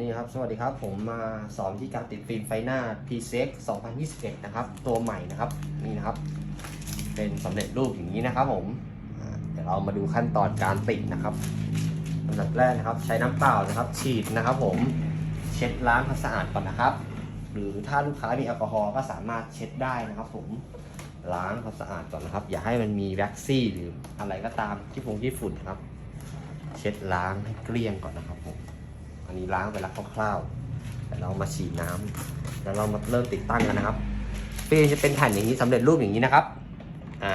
นี่ครับ สวัสดีครับ ผมมาสอนที่การติดฟิล์มไฟหน้า p s e x 2021 นะครับ ตัวใหม่นะครับ นี่นะครับ เป็นสำเร็จรูปอย่างนี้นะครับ ผม เดี๋ยวเรามาดูขั้นตอนการติดนะครับอันดับแรกนะครับ ใช้น้ำเปล่านะครับ ฉีดนะครับ ผม เช็ดล้างให้สะอาดก่อนนะครับ หรือถ้าลูกค้ามีแอลกอฮอล์ก็สามารถเช็ดได้นะครับ ผม ล้างความสะอาดก่อนนะครับ อย่าให้มันมีแว็กซี่หรืออะไรก็ตามที่ฟงที่ฝุ่นครับ เช็ดล้างให้เกลี้ยงก่อนนะครับผม อันนี้ล้างไปแล้วคร่าวๆแต่เรามาฉีดน้ำแล้วเรามาเริ่มติดตั้งกันนะครับฟิล์มจะเป็นแผ่นอย่างนี้สำเร็จรูปอย่างนี้นะครับอ่า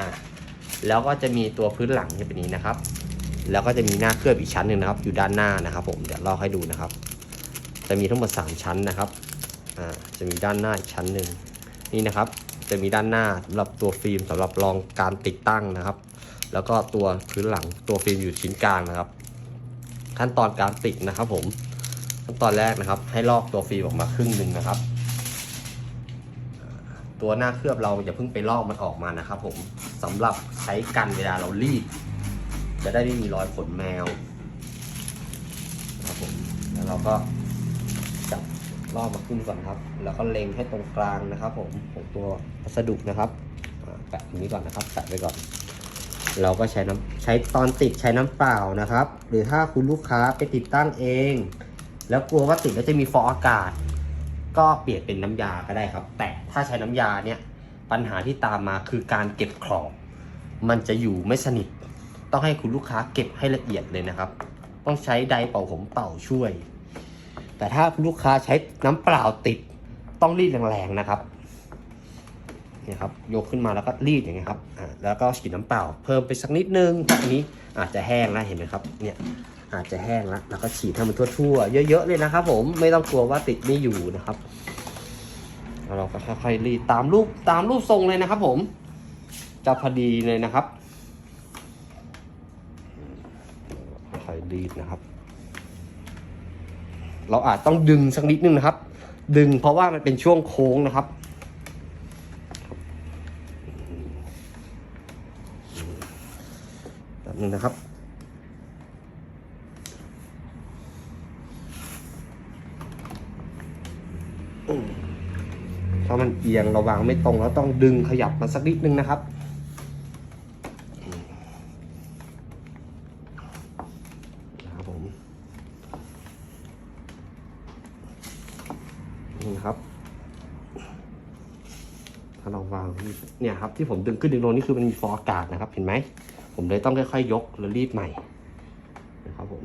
แล้วก็จะมีตัวพื้นหลังจะเป็นอย่างนี้นะครับ แล้วก็จะมีหน้าเคลือบอีกชั้นหนึ่งนะครับ อยู่ด้านหน้านะครับ ผมเดี๋ยวล่าให้ดูนะครับ จะมีทั้งหมด 3 ชั้นนะครับอ่าจะมีด้านหน้าอีกชั้นหนึ่งนี่นะครับ จะมีด้านหน้าสำหรับตัวฟิล์มสำหรับรองการติดตั้งนะครับ แล้วก็ตัวพื้นหลังตัวฟิล์มอยู่ชิ้นกลางนะครับ ขั้นตอนการติดนะครับผม ขั้นตอนแรกนะครับ ให้ลอกตัวฟิล์มออกมาครึ่งหนึ่งนะครับ ตัวหน้าเคลือบเราอย่าเพิ่งไปลอกมันออกมานะครับ ผมสำหรับใช้กันเวลาเรารีด จะได้ไม่มีรอยขนแมวนะครับผมแล้วเราก็จับลอกมาขึ้นก่อนครับ แล้วก็เล็งให้ตรงกลางนะครับ ผมของตัววัสดุนะครับแปะตรงนี้ก่อนนะครับแปะไปก่อนเราก็ใช้น้ำใช้ตอนติดใช้น้ำเปล่านะครับ หรือถ้าคุณลูกค้าไปติดตั้งเอง แล้วกลัวว่าติดแล้วจะมีฟองอากาศ ก็เปลี่ยนเป็นน้ำยาก็ได้ครับ แต่ถ้าใช้น้ำยาเนี่ยปัญหาที่ตามมาคือการเก็บขอบมันจะอยู่ไม่สนิท ต้องให้คุณลูกค้าเก็บให้ละเอียดเลยนะครับ ต้องใช้ไดเป่าผมเป่าช่วย แต่ถ้าคุณลูกค้าใช้น้ำเปล่าติดต้องรีดแรงๆนะครับนี่ครับยกขึ้นมาแล้วก็รีดอย่างเงี้ยครับอ่าแล้วก็ฉีดน้ำเปล่า เพิ่มไปสักนิดนึงอันนี้อาจจะแห้งแล้วเห็นไหมครับเนี่ย อาจจะแห้งแล้วแล้วก็ฉีดให้มันทั่วๆ เยอะๆเลยนะครับผมไม่ต้องกลัวว่าติดไม่อยู่นะครับ เราก็ค่อยๆรีดตามรูปตามรูปทรงเลยนะครับ ผมจะพอดีเลยนะครับค่อยๆรีดนะครับ เราอาจต้องดึงสักนิดนึงนะครับ ดึงเพราะว่ามันเป็นช่วงโค้งนะครับนึงนะครับ อืมถ้ามันเอียงเราวางไม่ตรงแล้วต้องดึงขยับมันสักนิดนึงนะครับ นะครับผมนี่ครับ ถ้าเราวางเนี่ยครับที่ผมดึงขึ้นดึงลงนี่คือมันมีฟออากาศนะครับ เห็นไหม ผมเลยต้องค่อยๆยกแล้วรีดใหม่นะครับผม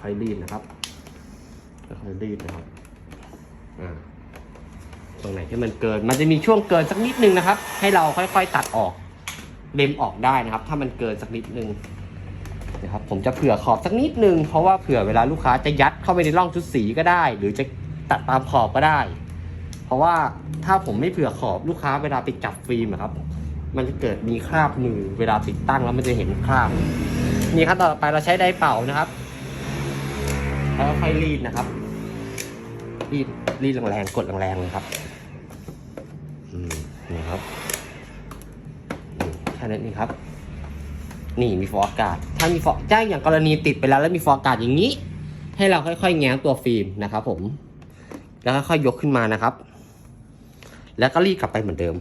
ค่อยรีดนะครับค่อยรีดนะครับ อ่า ตรงไหนที่มันเกิน มันจะมีช่วงเกินสักนิดนึงนะครับ ให้เราค่อยๆตัดออกเล็มออกได้นะครับ ถ้ามันเกินสักนิดนึงนะครับผมจะเผื่อขอบสักนิดนึง เพราะว่าเผื่อเวลาลูกค้าจะยัดเข้าไปในร่องชุดสีก็ได้ หรือจะตัดตามขอบก็ได้ เพราะว่าถ้าผมไม่เผื่อขอบลูกค้าเวลาไปจับฟิล์มครับ มันจะเกิดมีคราบมือเวลาติดตั้งแล้วมันจะเห็นคราบนี่ครับต่อไปเราใช้ไดเป่านะครับแล้วค่อยรีดนะครับรีดรีดแรงๆกดแรงๆเลยครับ นี่ครับแค่นั้นเองครับ นี่มีฟองอากาศ ถ้ามีฟองจ้างอย่างกรณีติดไปแล้วแล้วมีฟองอากาศอย่างนี้ ให้เราค่อยๆ แง้มตัวฟิล์มนะครับผม แล้วค่อยๆยกขึ้นมานะครับ แล้วก็รีดกลับไปเหมือนเดิม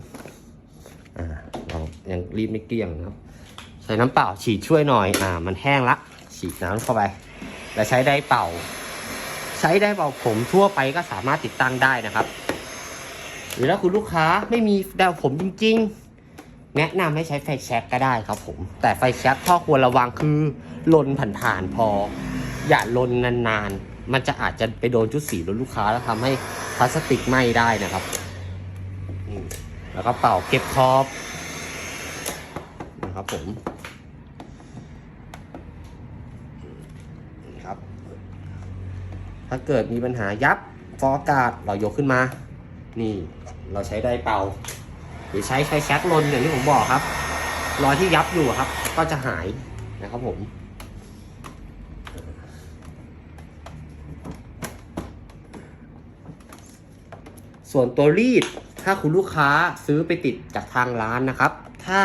อ่าเรายังรีดไม่เกลี้ยงนะครับ ใช้น้ำเปล่าฉีดช่วยหน่อยอ่า มันแห้งละ ฉีดน้ำเข้าไป แล้วใช้ได้เป่า ใช้ได้เป่าผมทั่วไปก็สามารถติดตั้งได้นะครับ หรือถ้าคุณลูกค้าไม่มีดาวผมจริง ๆ แนะนำให้ใช้ไฟแช็กก็ได้ครับผม แต่ไฟแช็กข้อควรระวังคือลนผ่านๆพอ อย่าลนนานๆ มันจะอาจจะไปโดนชุดสีรถลูกค้าแล้วทำให้พลาสติกไหม้ได้นะครับแล้วก็เป่าเก็บขอบนะครับผมนี่ครับ ถ้าเกิดมีปัญหายับฟอกาศเรายกขึ้นมา นี่เราใช้ได้เป่า หรือใช้ไฟแช็กลนอย่างที่ผมบอกครับรอยที่ยับอยู่ครับ ก็จะหายนะครับผมส่วนตัวรีดถ้าคุณลูกค้าซื้อไปติดจากทางร้านนะครับ ถ้า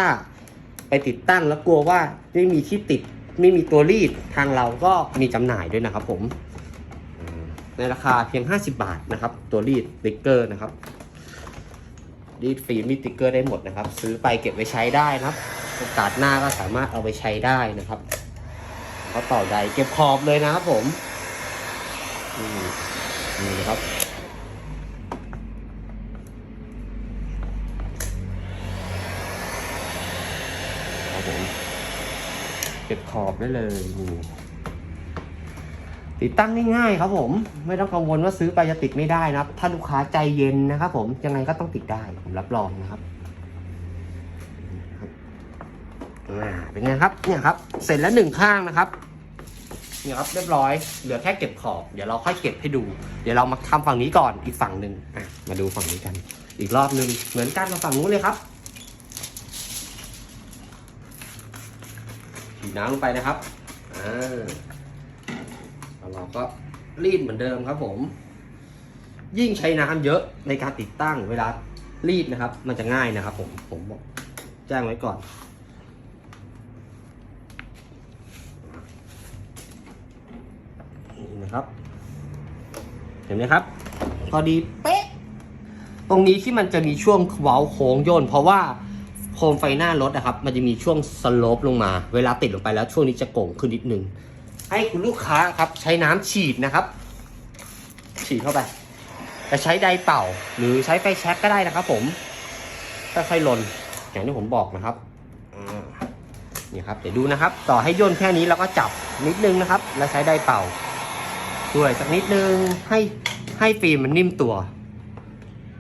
ไปติดตั้งแล้วกลัวว่าไม่มีที่ติดไม่มีตัวรีดทางเราก็มีจำหน่ายด้วยนะครับผม ในราคาเพียง 50 บาทนะครับ ตัวรีดติ๊กเกอร์นะครับ รีดฟิล์มรีดสติ๊กเกอร์ได้หมดนะครับ ซื้อไปเก็บไว้ใช้ได้นะครับโอกาสหน้าก็สามารถเอาไปใช้ได้นะครับเขาต่อใดเก็บขอบเลยนะครับผมนี่นี่นะครับครับผมเก็บขอบได้เลยนี่ ติดตั้งง่ายๆครับผม ไม่ต้องกังวลว่าซื้อไปจะติดไม่ได้นะครับ ถ้าลูกค้าใจเย็นนะครับผมยังไงก็ต้องติดได้ผมรับรองนะครับอ่าเป็นไงครับเนี่ยครับ เสร็จแล้วหนึ่งข้างนะครับเนี่ยครับเรียบร้อยเหลือแค่เก็บขอบเดี๋ยวเราค่อยเก็บให้ดู เดี๋ยวเรามาทำฝั่งนี้ก่อนอีกฝั่งหนึ่งมาดูฝั่งนี้กัน อีกรอบหนึ่งเหมือนกันมาฝั่งนู้นเลยครับฉีดน้ำลงไปนะครับอ่า เราก็รีดเหมือนเดิมครับผม ยิ่งใช้น้ำเยอะในการติดตั้งเวลารีดนะครับ มันจะง่ายนะครับ ผมผมบอกแจ้งไว้ก่อนนี่นะครับ เห็นไหมครับ พอดีเป๊ะ ตรงนี้ที่มันจะมีช่วงเว้าโค้งโยนเพราะว่าโคมไฟหน้ารถนะครับ มันจะมีช่วงสโลปลงมา เวลาติดลงไปแล้วช่วงนี้จะโก่งขึ้นนิดนึง ให้คุณลูกค้าครับใช้น้ำฉีดนะครับ ฉีดเข้าไปจะใช้ไดเป่า หรือใช้ไฟแช็กก็ได้นะครับ ผมค่อยๆลนอย่างที่ผมบอกนะครับนี่ครับเดี๋ยวดูนะครับ ต่อให้ย่นแค่นี้เราก็จับนิดนึงนะครับ แล้วใช้ไดเป่าด้วยสักนิดนึงให้ให้ฟิล์มมันนิ่มตัว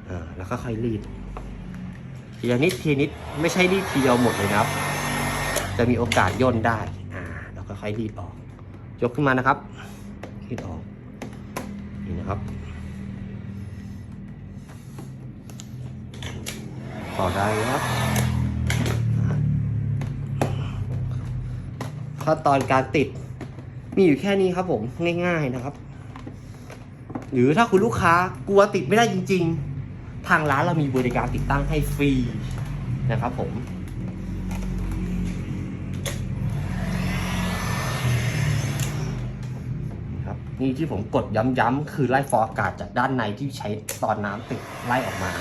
อ่าแล้วก็ค่อยรีดทีละนิดทีนิดไม่ใช่รีดทีเดียวหมดเลยนะครับ จะมีโอกาสย่นได้อ่าแล้วก็ค่อยรีดออก ยกขึ้นมานะครับรีดออกนี่นะครับต่อได้นะครับ ขั้นตอนการติดมีอยู่แค่นี้ครับผมง่ายๆนะครับ หรือถ้าคุณลูกค้ากลัวติดไม่ได้จริง ๆ ทางร้านเรามีบริการติดตั้งให้ฟรีนะครับผม นี่ที่ผมกดย้ำๆคือไล่ฟออากาศจากด้านในที่ใช้ตอนน้ำติดไล่ออกมา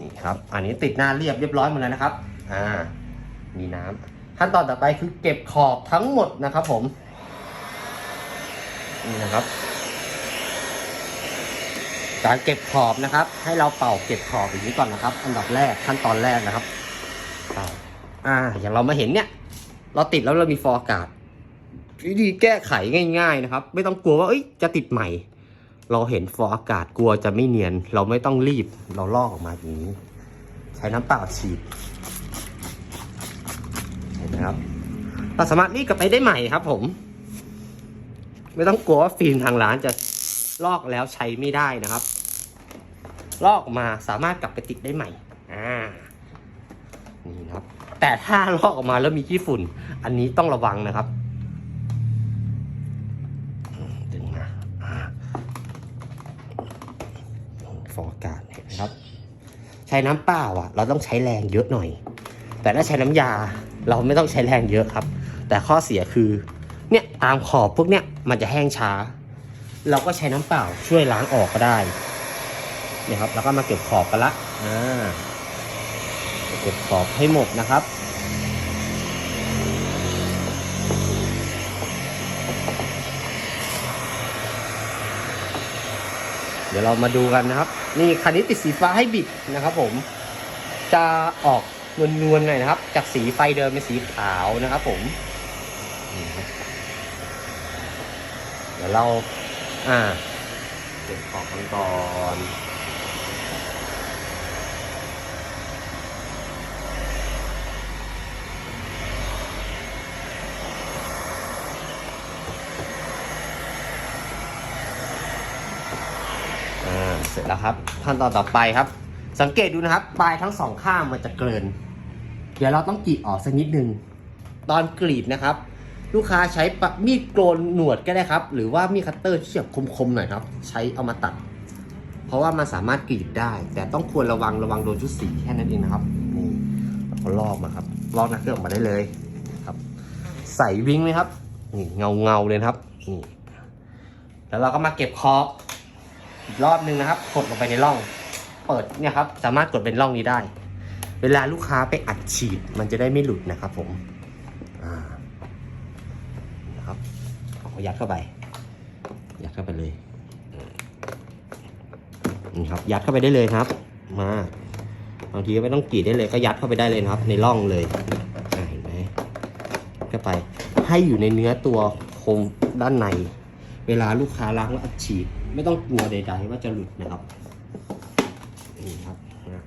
นี่ครับ อันนี้ติดหน้าเรียบเรียบร้อยหมดแล้วนะครับ อ่า มีน้ำขั้นตอนต่อไปคือเก็บขอบทั้งหมดนะครับผม นี่นะครับ การเก็บขอบนะครับ ให้เราเป่าเก็บขอบอย่างนี้ก่อนนะครับ อันดับแรกขั้นตอนแรกนะครับอ่า อย่างเรามาเห็นเนี่ย เราติดแล้วเรามีฟองอากาศวิธีแก้ไขง่าย ๆนะครับ ไม่ต้องกลัวว่าเอ้ยจะติดใหม่ เราเห็นฟองอากาศกลัวจะไม่เนียน เราไม่ต้องรีบเราลอกออกมาอย่างนี้ ใช้น้ำเปล่าฉีดเห็นไหมครับเราสามารถรีดกลับไปได้ใหม่ครับผม ไม่ต้องกลัวว่าฟิล์มทางร้านจะลอกแล้วใช้ไม่ได้นะครับ ลอกมาสามารถกลับไปติดได้ใหม่อ่านี่นะครับ แต่ถ้าลอกออกมาแล้วมีขี้ฝุ่น อันนี้ต้องระวังนะครับดึงมาอ่าฟองอากาศเห็นไหมครับ ใช้น้ำเปล่าอะ เราต้องใช้แรงเยอะหน่อย แต่ถ้าใช้น้ำยาเราไม่ต้องใช้แรงเยอะครับ แต่ข้อเสียคือ เนี่ยตามขอบพวกเนี้ยมันจะแห้งช้า เราก็ใช้น้ำเปล่าช่วยล้างออกก็ได้เนี่ยครับแล้วก็มาเก็บขอบกันละอ่าเก็บขอบให้หมดนะครับเดี๋ยวเรามาดูกันนะครับ นี่คันนี้ติดสีฟ้าให้บิดนะครับ ผมจะออกนวลๆหน่อยนะครับ จากสีไฟเดิมเป็นสีขาวนะครับ ผม เดี๋ยวเรา อ่า เก็บขอบกันก่อนเสร็จแล้วครับ ขั้นตอนต่อไปครับ สังเกตดูนะครับ ปลายทั้งสองข้างมันจะเกิน เดี๋ยวเราต้องกรีดออกสักนิดนึง ตอนกรีดนะครับ ลูกค้าใช้ปมีดโกนหนวดก็ได้ครับ หรือว่ามีดคัตเตอร์ที่แบบคมๆหน่อยครับ ใช้เอามาตัด เพราะว่ามันสามารถกรีดได้ แต่ต้องควรระวังระวังโดนชุดสีแค่นั้นเองนะครับนี่เราก็ลอกมาครับลอกน้าเครื่องออกมาได้เลยครับ ใส่วิงไหมครับนี่เงาเงาเลยครับนี่แล้วเราก็มาเก็บคออีกรอบนึงนะครับ กดลงไปในร่อง เปิดเนี่ยครับ สามารถกดเป็นร่องนี้ได้ เวลาลูกค้าไปอัดฉีดมันจะได้ไม่หลุดนะครับผมอ่านะครับเอา ยัดเข้าไป ยัดเข้าไปเลยนี่ครับ ยัดเข้าไปได้เลยครับ มาบางทีก็ไม่ต้องกรีดได้เลย ก็ยัดเข้าไปได้เลยนะครับ ในร่องเลยเห็นไหมเข้าไป ให้อยู่ในเนื้อตัวโครงด้านใน เวลาลูกค้าล้างแล้วอัดฉีด ไม่ต้องกลัวใด ๆ ว่าจะหลุดนะครับนี่ครับ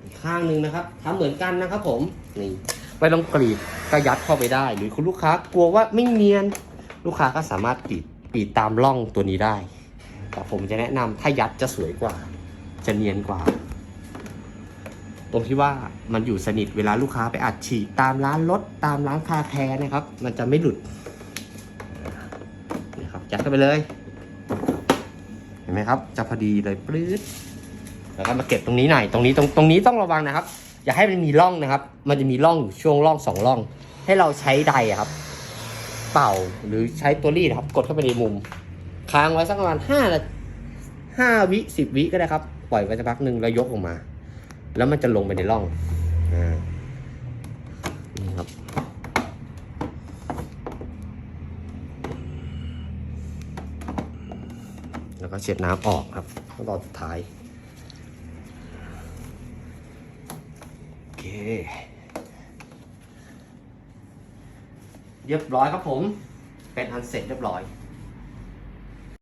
อีกข้างหนึ่งนะครับทำเหมือนกันนะครับ ผมนี่ไม่ต้องกรีดก็ยัดเข้าไปได้ หรือคุณลูกค้ากลัวว่าไม่เนียน ลูกค้าก็สามารถกรีดกรีดตามร่องตัวนี้ได้ แต่ผมจะแนะนำถ้ายัดจะสวยกว่า จะเนียนกว่า ตรงที่ว่ามันอยู่สนิทเวลาลูกค้าไปอัดฉีดตามร้านรถตามร้านคาแคร์นะครับ มันจะไม่หลุดนี่ครับยัดเข้าไปเลย เห็นไหมครับ จะพอดีเลยปลื้ดแล้วก็มาเก็บตรงนี้หน่อยตรงนี้ตรงตรงนี้ต้องระวังนะครับ อย่าให้มันมีร่องนะครับ มันจะมีร่องอยู่ช่วงร่องสองร่อง ให้เราใช้ใดครับ เป่าหรือใช้ตัวรีดครับ กดเข้าไปในมุม ค้างไว้สักประมาณห้านาห้าวิสิบวิก็ได้ครับ ปล่อยไว้สักพักหนึ่งแล้วยกออกมา แล้วมันจะลงไปในร่องอ่านี่ครับแล้วก็เช็ดน้ำออกครับขั้นตอนสุดท้ายโอเค เรียบร้อยครับผม เป็นอันเสร็จเรียบร้อย